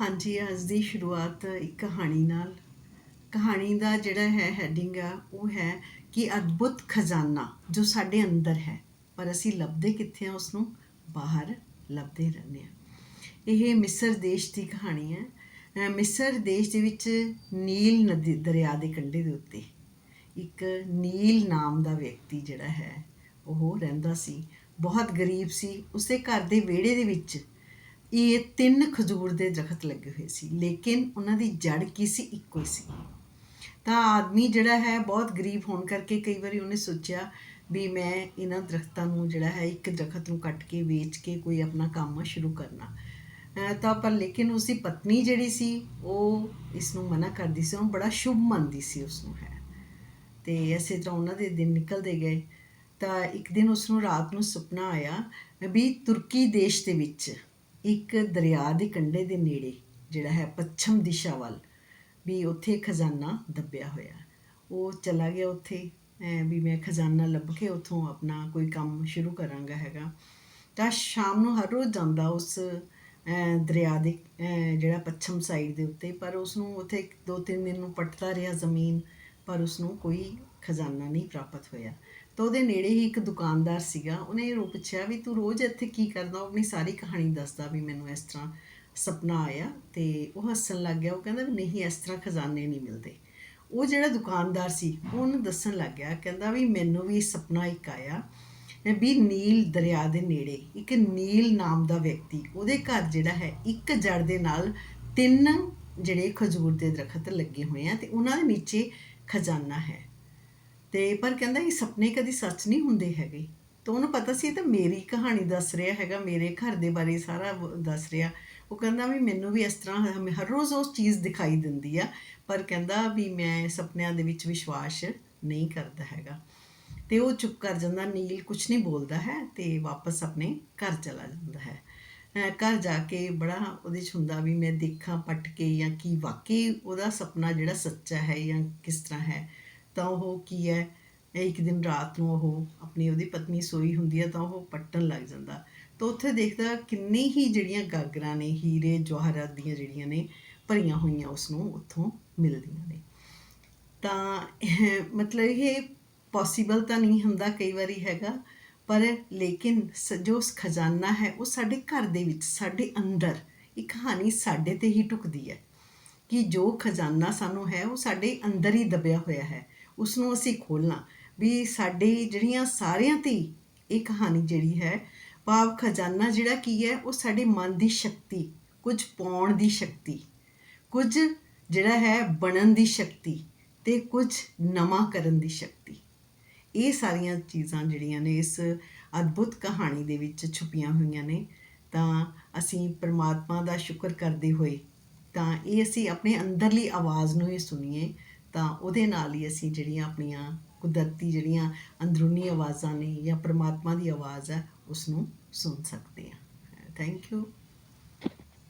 ਹਾਂਜੀ, ਅੱਜ ਦੀ ਸ਼ੁਰੂਆਤ ਇੱਕ ਕਹਾਣੀ ਨਾਲ। ਕਹਾਣੀ ਦਾ ਜਿਹੜਾ ਹੈ ਹੈਡਿੰਗ ਆ, ਉਹ ਹੈ ਕਿ ਅਦਭੁਤ ਖਜ਼ਾਨਾ ਜੋ ਸਾਡੇ ਅੰਦਰ ਹੈ, ਪਰ ਅਸੀਂ ਲੱਭਦੇ ਕਿੱਥੇ ਆ ਉਸ ਨੂੰ ਬਾਹਰ ਲੱਭਦੇ ਰਹਿੰਦੇ ਆ ਇਹ ਮਿਸਰ ਦੇਸ਼ ਦੀ ਕਹਾਣੀ ਹੈ। ਮਿਸਰ ਦੇਸ਼ ਦੇ ਵਿੱਚ ਨੀਲ ਨਦੀ, ਦਰਿਆ ਦੇ ਕੰਢੇ ਦੇ ਉੱਤੇ ਇੱਕ ਨੀਲ ਨਾਮ ਦਾ ਵਿਅਕਤੀ ਜਿਹੜਾ ਹੈ, ਉਹ ਰਹਿੰਦਾ ਸੀ। ਬਹੁਤ ਗਰੀਬ ਸੀ। ਉਸਦੇ ਘਰ ਦੇ ਵਿਹੜੇ ਦੇ ਵਿੱਚ ਇਹ ਤਿੰਨ ਖਜੂਰ ਦੇ ਦਰਖਤ ਲੱਗੇ ਹੋਏ ਸੀ, ਲੇਕਿਨ ਉਹਨਾਂ ਦੀ ਜੜ ਕੀ ਸੀ? ਇੱਕੋ ਹੀ ਸੀ। ਤਾਂ ਆਦਮੀ ਜਿਹੜਾ ਹੈ ਬਹੁਤ ਗਰੀਬ ਹੋਣ ਕਰਕੇ ਕਈ ਵਾਰੀ ਉਹਨੇ ਸੋਚਿਆ ਵੀ ਮੈਂ ਇਹਨਾਂ ਦਰਖਤਾਂ ਨੂੰ ਜਿਹੜਾ ਹੈ ਇੱਕ ਦਰਖਤ ਨੂੰ ਕੱਟ ਕੇ ਵੇਚ ਕੇ ਕੋਈ ਆਪਣਾ ਕੰਮ ਸ਼ੁਰੂ ਕਰਨਾ। ਤਾਂ ਪਰ ਲੇਕਿਨ ਉਸਦੀ ਪਤਨੀ ਜਿਹੜੀ ਸੀ, ਉਹ ਇਸ ਨੂੰ ਮਨਾ ਕਰਦੀ ਸੀ, ਉਹ ਬੜਾ ਸ਼ੁਭ ਮੰਨਦੀ ਸੀ ਉਸ ਨੂੰ ਹੈ। ਤੇ ਇਸੇ ਤਰ੍ਹਾਂ ਉਹਨਾਂ ਦੇ ਦਿਨ ਨਿਕਲਦੇ ਗਏ। ਤਾਂ ਇੱਕ ਦਿਨ ਉਸ ਨੂੰ ਰਾਤ ਨੂੰ ਸੁਪਨਾ ਆਇਆ ਵੀ ਤੁਰਕੀ ਦੇਸ਼ ਦੇ ਵਿੱਚ ਇੱਕ ਦਰਿਆ ਦੇ ਕੰਢੇ ਦੇ ਨੇੜੇ, ਜਿਹੜਾ ਹੈ ਪੱਛਮ ਦਿਸ਼ਾ ਵੱਲ, ਵੀ ਉੱਥੇ ਖਜ਼ਾਨਾ ਦੱਬਿਆ ਹੋਇਆ ਉਹ ਚਲਾ ਗਿਆ ਉੱਥੇ ਵੀ ਮੈਂ ਖਜ਼ਾਨਾ ਲੱਭ ਕੇ ਉੱਥੋਂ ਆਪਣਾ ਕੋਈ ਕੰਮ ਸ਼ੁਰੂ ਕਰਾਂਗਾ ਹੈਗਾ। ਤਾਂ ਸ਼ਾਮ ਨੂੰ ਹਰ ਰੋਜ਼ ਜਾਂਦਾ ਉਸ ਦਰਿਆ ਦੇ ਜਿਹੜਾ ਪੱਛਮ ਸਾਈਡ ਦੇ ਉੱਤੇ, ਪਰ ਉਸ ਨੂੰ ਉੱਥੇ ਦੋ ਤਿੰਨ ਦਿਨ ਨੂੰ ਪਟਦਾ ਰਿਹਾ ਜ਼ਮੀਨ, ਪਰ ਉਸ ਨੂੰ ਕੋਈ ਖਜ਼ਾਨਾ ਨਹੀਂ ਪ੍ਰਾਪਤ ਹੋਇਆ। ਤਾਂ ਉਹਦੇ ਨੇੜੇ ਹੀ ਇੱਕ ਦੁਕਾਨਦਾਰ ਸੀਗਾ। ਉਹਨੇ ਇਹ ਪੁੱਛਿਆ ਵੀ ਤੂੰ ਰੋਜ਼ ਇੱਥੇ ਕੀ ਕਰਦਾ? ਉਹ ਆਪਣੀ ਸਾਰੀ ਕਹਾਣੀ ਦੱਸਦਾ ਵੀ ਮੈਨੂੰ ਇਸ ਤਰ੍ਹਾਂ ਸੁਪਨਾ ਆਇਆ ਤੇ ਉਹ ਹੱਸਣ ਲੱਗ ਗਿਆ। ਉਹ ਕਹਿੰਦਾ ਵੀ ਨਹੀਂ, ਇਸ ਤਰ੍ਹਾਂ ਖਜ਼ਾਨੇ ਨਹੀਂ ਮਿਲਦੇ। ਉਹ ਜਿਹੜਾ ਦੁਕਾਨਦਾਰ ਸੀ, ਉਹ ਉਹਨੂੰ ਦੱਸਣ ਲੱਗ ਗਿਆ, ਕਹਿੰਦਾ ਵੀ ਮੈਨੂੰ ਵੀ ਸੁਪਨਾ ਇੱਕ ਆਇਆ ਵੀ ਨੀਲ ਦਰਿਆ ਦੇ ਨੇੜੇ, ਇੱਕ ਨੀਲ ਨਾਮ ਦਾ ਵਿਅਕਤੀ, ਉਹਦੇ ਘਰ ਜਿਹੜਾ ਹੈ, ਇੱਕ ਜੜ ਦੇ ਨਾਲ ਤਿੰਨ ਜਿਹੜੇ ਖਜੂਰ ਦੇ ਦਰਖਤ ਲੱਗੇ ਹੋਏ ਆ ਤੇ ਉਹਨਾਂ ਦੇ ਨੀਚੇ ਖਜ਼ਾਨਾ ਹੈ। ਤੇ ਪਰ ਕਹਿੰਦਾ ਇਹ ਸੁਪਨੇ ਕਦੀ ਸੱਚ ਨਹੀਂ ਹੁੰਦੇ ਹੈਗੇ। ਤਾਂ ਉਹਨੂੰ ਪਤਾ ਸੀ ਇਹ ਤਾਂ ਮੇਰੀ ਕਹਾਣੀ ਦੱਸ ਰਿਹਾ ਹੈਗਾ, ਮੇਰੇ ਘਰ ਦੇ ਬਾਰੇ ਸਾਰਾ ਦੱਸ ਰਿਹਾ। ਉਹ ਕਹਿੰਦਾ ਵੀ ਮੈਨੂੰ ਵੀ ਇਸ ਤਰ੍ਹਾਂ ਹਰ ਰੋਜ਼ ਉਸ ਚੀਜ਼ ਦਿਖਾਈ ਦਿੰਦੀ ਆ, ਪਰ ਕਹਿੰਦਾ ਵੀ ਮੈਂ ਸੁਪਨਿਆਂ ਦੇ ਵਿੱਚ ਵਿਸ਼ਵਾਸ ਨਹੀਂ ਕਰਦਾ ਹੈਗਾ। ਤੇ ਉਹ ਚੁੱਪ ਕਰ ਜਾਂਦਾ, ਨੀਲ ਕੁਝ ਨਹੀਂ ਬੋਲਦਾ ਹੈ ਤੇ ਵਾਪਸ ਆਪਣੇ ਘਰ ਚਲਾ ਜਾਂਦਾ ਹੈ। ਘਰ ਜਾ ਕੇ ਬੜਾ ਉਹਦੇ ਚ ਹੁੰਦਾ ਵੀ ਮੈਂ ਦੇਖਾਂ, ਪਟ ਕੇ ਜਾਂ ਕੀ ਵਾਕਈ ਉਹਦਾ ਸੁਪਨਾ ਜਿਹੜਾ ਸੱਚਾ ਹੈ ਜਾਂ ਕਿਸ ਤਰ੍ਹਾਂ ਹੈ। ਤਾਂ ਉਹ ਕੀ ਹੈ? ਇੱਕ ਦਿਨ ਰਾਤ ਨੂੰ ਉਹ ਆਪਣੀ ਉਹਦੀ ਪਤਨੀ ਸੋਈ ਹੁੰਦੀ ਹੈ ਤਾਂ ਉਹ ਪੱਟਣ ਲੱਗ ਜਾਂਦਾ। ਤਾਂ ਉੱਥੇ ਦੇਖਦਾ ਕਿੰਨੀ ਹੀ ਜਿਹੜੀਆਂ ਗਾਗਰਾਂ ਨੇ, ਹੀਰੇ, ਜਵਾਹਰਾਤ ਦੀਆਂ ਜਿਹੜੀਆਂ ਨੇ, ਭਰੀਆਂ ਹੋਈਆਂ ਉਸ ਨੂੰ ਉੱਥੋਂ ਮਿਲਦੀਆਂ ਨੇ। ਤਾਂ ਮਤਲਬ ਇਹ ਪੋਸੀਬਲ ਤਾਂ ਨਹੀਂ ਹੁੰਦਾ ਕਈ ਵਾਰੀ ਹੈਗਾ, ਪਰ ਲੇਕਿਨ ਸ- ਜੋ ਖਜ਼ਾਨਾ ਹੈ ਉਹ ਸਾਡੇ ਘਰ ਦੇ ਵਿੱਚ, ਸਾਡੇ ਅੰਦਰ ਇਹ ਕਹਾਣੀ ਸਾਡੇ ਤੇ ਹੀ ਟੁਕਦੀ ਹੈ ਕਿ ਜੋ ਖਜ਼ਾਨਾ ਸਾਨੂੰ ਹੈ ਉਹ ਸਾਡੇ ਅੰਦਰ ਹੀ ਦਬਿਆ ਹੋਇਆ ਹੈ। ਉਸ ਨੂੰ ਅਸੀਂ ਖੋਲਣਾ ਵੀ ਸਾਡੇ ਜਿਹੜੀਆਂ ਸਾਰਿਆਂ ਤੇ ਇਹ ਕਹਾਣੀ ਜਿਹੜੀ ਹੈ, ਭਾਵ ਖਜ਼ਾਨਾ ਜਿਹੜਾ ਕੀ ਹੈ, ਉਹ ਸਾਡੇ ਮਨ ਦੀ ਸ਼ਕਤੀ, ਕੁਝ ਪਾਉਣ ਦੀ ਸ਼ਕਤੀ, ਕੁਝ ਜਿਹੜਾ ਹੈ ਬਣਨ ਦੀ ਸ਼ਕਤੀ ਤੇ ਕੁਝ ਨਵਾਂ ਕਰਨ ਦੀ ਸ਼ਕਤੀ। ਇਹ ਸਾਰੀਆਂ ਚੀਜ਼ਾਂ ਜਿਹੜੀਆਂ ਨੇ ਇਸ ਅਦਭੁਤ ਕਹਾਣੀ ਦੇ ਵਿੱਚ ਛੁਪੀਆਂ ਹੋਈਆਂ ਨੇ। ਤਾਂ ਅਸੀਂ ਪ੍ਰਮਾਤਮਾ ਦਾ ਸ਼ੁਕਰ ਕਰਦੇ ਹੋਏ ਤਾਂ ਇਹ ਅਸੀਂ ਆਪਣੇ ਅੰਦਰਲੀ ਆਵਾਜ਼ ਨੂੰ ਹੀ ਸੁਣੀਏ। ਤਾਂ ਉਹਦੇ ਨਾਲ ਹੀ ਅਸੀਂ ਜਿਹੜੀਆਂ ਆਪਣੀਆਂ ਕੁਦਰਤੀ ਜਿਹੜੀਆਂ ਅੰਦਰੂਨੀ ਆਵਾਜ਼ਾਂ ਨੇ ਜਾਂ ਪਰਮਾਤਮਾ ਦੀ ਆਵਾਜ਼ ਹੈ ਉਸ ਨੂੰ ਸੁਣ ਸਕਦੇ ਹਾਂ। Thank you